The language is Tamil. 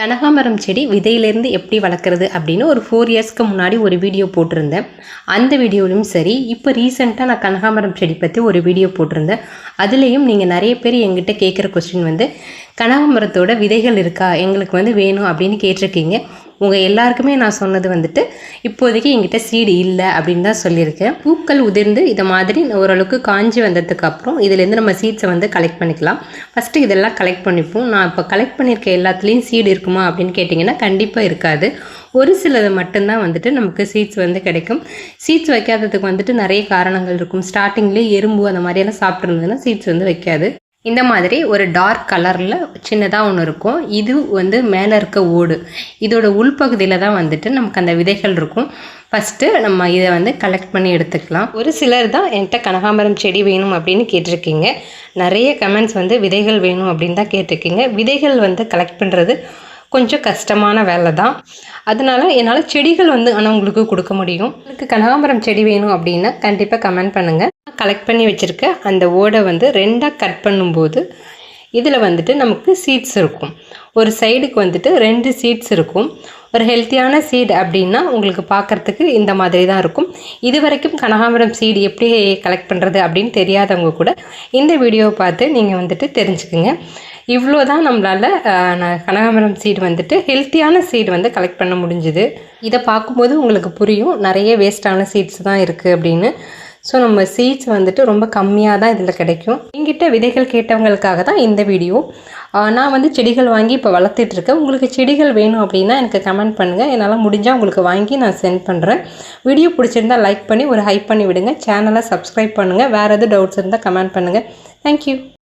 கனகாமரம் செடி விதையிலேருந்து எப்படி வளர்க்குறது அப்படின்னு ஒரு ஃபோர் இயர்ஸ்க்கு முன்னாடி ஒரு வீடியோ போட்டிருந்தேன். அந்த வீடியோலையும் சரி இப்போ ரீசெண்டாக நான் கனகாமரம் செடி பற்றி ஒரு வீடியோ போட்டிருந்தேன். அதுலேயும் நீங்கள் நிறைய பேர் எங்கிட்ட கேட்குற கொஸ்டின் வந்து கனகாமரத்தோட விதைகள் இருக்கா? எங்களுக்கு வந்து வேணும் அப்படின்னு கேட்டிருக்கீங்க. உங்கள் எல்லாருக்குமே நான் சொன்னது வந்துட்டு இப்போதைக்கு என்கிட்ட சீடு இல்லை அப்படின்னு தான் சொல்லியிருக்கேன். பூக்கள் உதிர்ந்து இதை மாதிரி ஓரளவுக்கு காஞ்சி வந்ததுக்கு அப்புறம் இதுலேருந்து நம்ம சீட்ஸை வந்து கலெக்ட் பண்ணிக்கலாம். ஃபஸ்ட்டு இதெல்லாம் கலெக்ட் பண்ணிப்போம். நான் இப்போ கலெக்ட் பண்ணியிருக்க எல்லாத்துலேயும் சீடு இருக்குமா அப்படின்னு கேட்டிங்கன்னா கண்டிப்பாக இருக்காது. ஒரு சிலது மட்டும்தான் வந்துட்டு நமக்கு சீட்ஸ் வந்து கிடைக்கும். சீட்ஸ் வைக்காததுக்கு வந்துட்டு நிறைய காரணங்கள் இருக்கும். ஸ்டார்டிங்லேயே எறும்பு அந்த மாதிரியெல்லாம் சாப்பிட்ருந்ததுன்னா சீட்ஸ் வந்து வைக்காது. இந்த மாதிரி ஒரு டார்க் கலரில் சின்னதாக ஒன்று இருக்கும். இது வந்து மேலே இருக்க ஓடு. இதோட உள்பகுதியில் தான் வந்துட்டு நமக்கு அந்த விதைகள் இருக்கும். ஃபஸ்ட்டு நம்ம இதை வந்து கலெக்ட் பண்ணி எடுத்துக்கலாம். ஒரு சிலர் தான் என்கிட்ட கனகாம்பரம் செடி வேணும் அப்படின்னு கேட்டிருக்கீங்க. நிறைய கமெண்ட்ஸ் வந்து விதைகள் வேணும் அப்படின்னு தான் கேட்டிருக்கீங்க. விதைகள் வந்து கலெக்ட் பண்ணுறது கொஞ்சம் கஷ்டமான வேலை தான். அதனால என்னால் செடிகள் வந்து ஆனால் உங்களுக்கு கொடுக்க முடியும். உங்களுக்கு கனகாம்பரம் செடி வேணும் அப்படின்னா கண்டிப்பாக கமெண்ட் பண்ணுங்கள் கலெக்ட் பண்ணி வச்சுருக்க அந்த ஓடை வந்து ரெண்டாக கட் பண்ணும்போது இதில் வந்துட்டு நமக்கு சீட்ஸ் இருக்கும். ஒரு சைடுக்கு வந்துட்டு ரெண்டு சீட்ஸ் இருக்கும். ஒரு ஹெல்த்தியான சீட் அப்படின்னா உங்களுக்கு பார்க்குறதுக்கு இந்த மாதிரி தான் இருக்கும். இது வரைக்கும் கனகாம்பரம் சீடு எப்படி கலெக்ட் பண்ணுறது அப்படின்னு தெரியாதவங்க கூட இந்த வீடியோவை பார்த்து நீங்கள் வந்துட்டு தெரிஞ்சுக்குங்க. இவ்வளோ தான் நம்மளால் கனகாம்பரம் சீடு வந்துட்டு ஹெல்த்தியான சீடு வந்து கலெக்ட் பண்ண முடிஞ்சுது. இதை பார்க்கும்போது உங்களுக்கு புரியும். நிறைய வேஸ்ட்டான சீட்ஸ் தான் இருக்குது அப்படின்னு. ஸோ நம்ம சீட்ஸ் வந்துட்டு ரொம்ப கம்மியாக தான் இதில் கிடைக்கும். எங்கிட்ட விதைகள் கேட்டவங்களுக்காக தான் இந்த வீடியோ நான் வந்து செடிகள் வாங்கி இப்போ வளர்த்துட்ருக்கேன் உங்களுக்கு செடிகள் வேணும் அப்படின்னா எனக்கு கமெண்ட் பண்ணுங்கள் என்னால் முடிஞ்சால் உங்களுக்கு வாங்கி நான் சென்ட் பண்ணுறேன் வீடியோ பிடிச்சிருந்தால் லைக் பண்ணி ஒரு ஹைப் பண்ணி விடுங்க. சேனலை சப்ஸ்கிரைப் பண்ணுங்கள் வேறு எதுவும் டவுட்ஸ் இருந்தால் கமெண்ட் பண்ணுங்கள் தேங்க்யூ